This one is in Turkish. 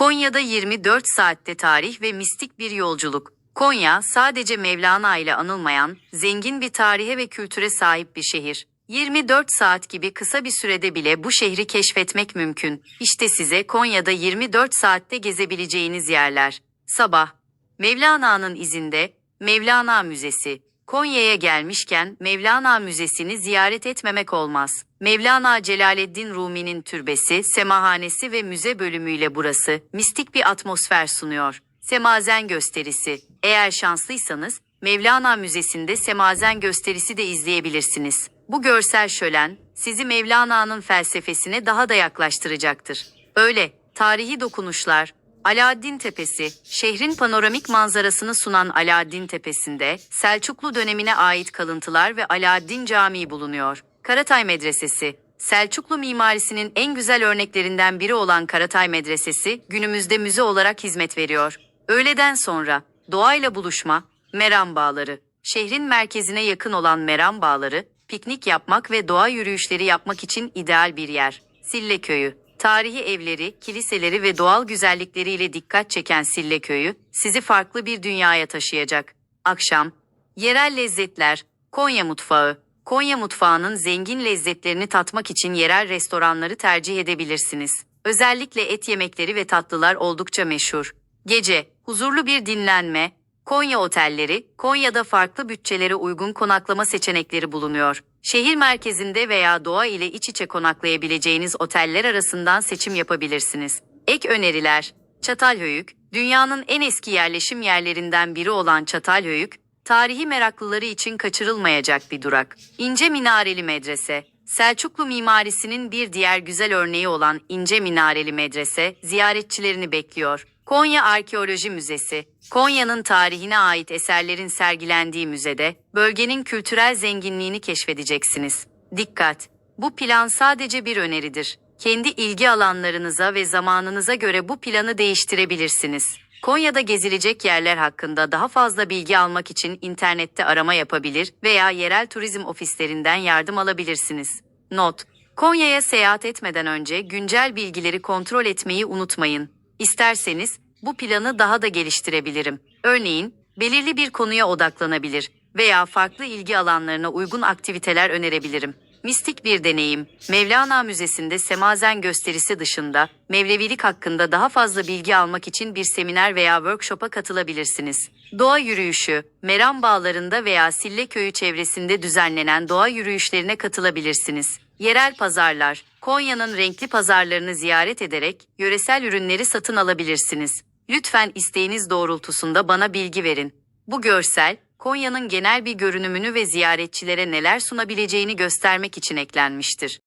Konya'da 24 saatte tarih ve mistik bir yolculuk. Konya sadece Mevlana ile anılmayan, zengin bir tarihe ve kültüre sahip bir şehir. 24 saat gibi kısa bir sürede bile bu şehri keşfetmek mümkün. İşte size Konya'da 24 saatte gezebileceğiniz yerler. Sabah, Mevlana'nın izinde Mevlana Müzesi. Konya'ya gelmişken Mevlana Müzesi'ni ziyaret etmemek olmaz. Mevlana Celaleddin Rumi'nin türbesi, semahanesi ve müze bölümüyle burası mistik bir atmosfer sunuyor. Semazen gösterisi. Eğer şanslıysanız Mevlana Müzesi'nde semazen gösterisi de izleyebilirsiniz. Bu görsel şölen sizi Mevlana'nın felsefesine daha da yaklaştıracaktır. Öyle tarihi dokunuşlar, Alaaddin Tepesi, şehrin panoramik manzarasını sunan Alaaddin Tepesi'nde Selçuklu dönemine ait kalıntılar ve Alaaddin Camii bulunuyor. Karatay Medresesi, Selçuklu mimarisinin en güzel örneklerinden biri olan Karatay Medresesi günümüzde müze olarak hizmet veriyor. Öğleden sonra doğayla buluşma, Meram Bağları, şehrin merkezine yakın olan Meram Bağları, piknik yapmak ve doğa yürüyüşleri yapmak için ideal bir yer. Sille Köyü, tarihi evleri, kiliseleri ve doğal güzellikleriyle dikkat çeken Sille Köyü, sizi farklı bir dünyaya taşıyacak. Akşam, yerel lezzetler, Konya mutfağı, Konya mutfağının zengin lezzetlerini tatmak için yerel restoranları tercih edebilirsiniz. Özellikle et yemekleri ve tatlılar oldukça meşhur. Gece, huzurlu bir dinlenme, Konya otelleri, Konya'da farklı bütçelere uygun konaklama seçenekleri bulunuyor. Şehir merkezinde veya doğa ile iç içe konaklayabileceğiniz oteller arasından seçim yapabilirsiniz. Ek öneriler, Çatalhöyük, dünyanın en eski yerleşim yerlerinden biri olan Çatalhöyük, tarihi meraklıları için kaçırılmayacak bir durak. İnce Minareli Medrese, Selçuklu mimarisinin bir diğer güzel örneği olan İnce Minareli Medrese, ziyaretçilerini bekliyor. Konya Arkeoloji Müzesi, Konya'nın tarihine ait eserlerin sergilendiği müzede, bölgenin kültürel zenginliğini keşfedeceksiniz. Dikkat! Bu plan sadece bir öneridir. Kendi ilgi alanlarınıza ve zamanınıza göre bu planı değiştirebilirsiniz. Konya'da gezilecek yerler hakkında daha fazla bilgi almak için internette arama yapabilir veya yerel turizm ofislerinden yardım alabilirsiniz. Not: Konya'ya seyahat etmeden önce güncel bilgileri kontrol etmeyi unutmayın. İsterseniz bu planı daha da geliştirebilirim. Örneğin, belirli bir konuya odaklanabilir veya farklı ilgi alanlarına uygun aktiviteler önerebilirim. Mistik bir deneyim, Mevlana Müzesi'nde semazen gösterisi dışında Mevlevilik hakkında daha fazla bilgi almak için bir seminer veya workshop'a katılabilirsiniz. Doğa yürüyüşü, Meram Bağları'nda veya Sille Köyü çevresinde düzenlenen doğa yürüyüşlerine katılabilirsiniz. Yerel pazarlar, Konya'nın renkli pazarlarını ziyaret ederek yöresel ürünleri satın alabilirsiniz. Lütfen isteğiniz doğrultusunda bana bilgi verin. Bu görsel, Konya'nın genel bir görünümünü ve ziyaretçilere neler sunabileceğini göstermek için eklenmiştir.